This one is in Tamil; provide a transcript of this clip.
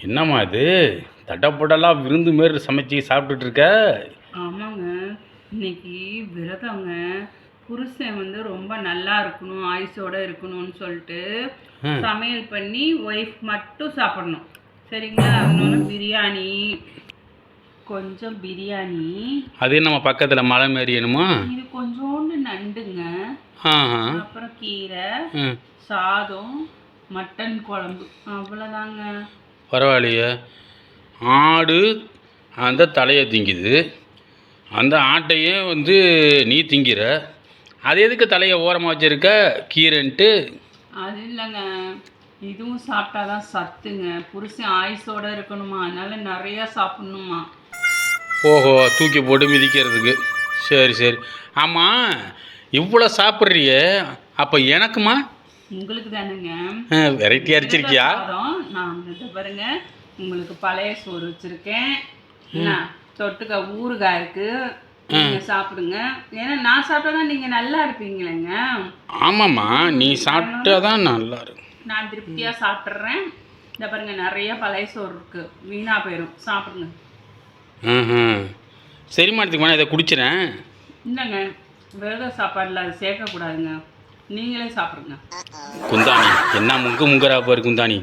என்னம்மா இது? தட்டப்படலாம் விருந்து மாரி சமைச்சு சாப்பிட்டுட்டு இருக்க ஆமாங்க. இன்னைக்கு விரதங்க. புருஷன் வந்து ரொம்ப நல்லா இருக்கணும் ஆயுசோட இருக்கணும்னு சொல்லிட்டு. சமையல் பண்ணி ஒய்ஃப் மட்டும் சாப்பிடணும். சரிங்களா? அதனால பிரியாணி. கொஞ்சம் பிரியாணி. அது நம்ம பக்கத்தில் மலை மாரி என்னமோ இது கொஞ்சோண்டு நண்டுங்க. அப்புறம் கீரை சாதம் மட்டன் குழம்பு. அவ்வளோதாங்க. பரவாயில்லையே. ஆடு அந்த தலையை திங்குது. அந்த ஆட்டையே வந்து நீ திங்கிற. அது எதுக்கு தலையை ஓரமாக வச்சிருக்க? கீரைன்ட்டு. அது இல்லைங்க. இதுவும் சாப்பிட்டாதான் சத்துங்க. புருஷன் ஆயுசோட இருக்கணுமா? அதனால நிறைய சாப்பிடணுமா? ஓஹோ தூக்கி போட்டு மிதிக்கிறதுக்கு. சரி சரி. ஆமாம் இவ்வளோ சாப்பிட்றியே. அப்போ எனக்குமா? உங்களுக்கு தானுங்க வெரைட்டி அரைச்சிருக்கியா? சாதம். நான் இதை பாருங்க உங்களுக்கு பழைய சோறு வச்சிருக்கேன். என்ன? தொட்டுக்க ஊறுகாய் இருக்கு. நீங்க சாப்பிடுங்க. ஏன்னா நான் சாப்பிட்டா தான் நீங்க நல்லா இருப்பீங்களேங்க. ஆமாம்மா நீ சாப்பிட்டா தான் நல்லா இருக்கும். நான் திருப்தியா சாப்பிட்றேன். இந்த பாருங்க நிறைய பழைய சோறு இருக்கு. வீணா போயிடும் சாப்பிடுங்க. ம் சரிம்மானத்துக்கு வேணா இதை குடிச்சிடறேன் இல்லைங்க விரத சாப்பாடில் அது சேர்க்கக்கூடாதுங்க. நீங்களே சாப்பிடுங்க. குந்தாணி. என்ன முங்கு முங்கரா பாரு குந்தாணி.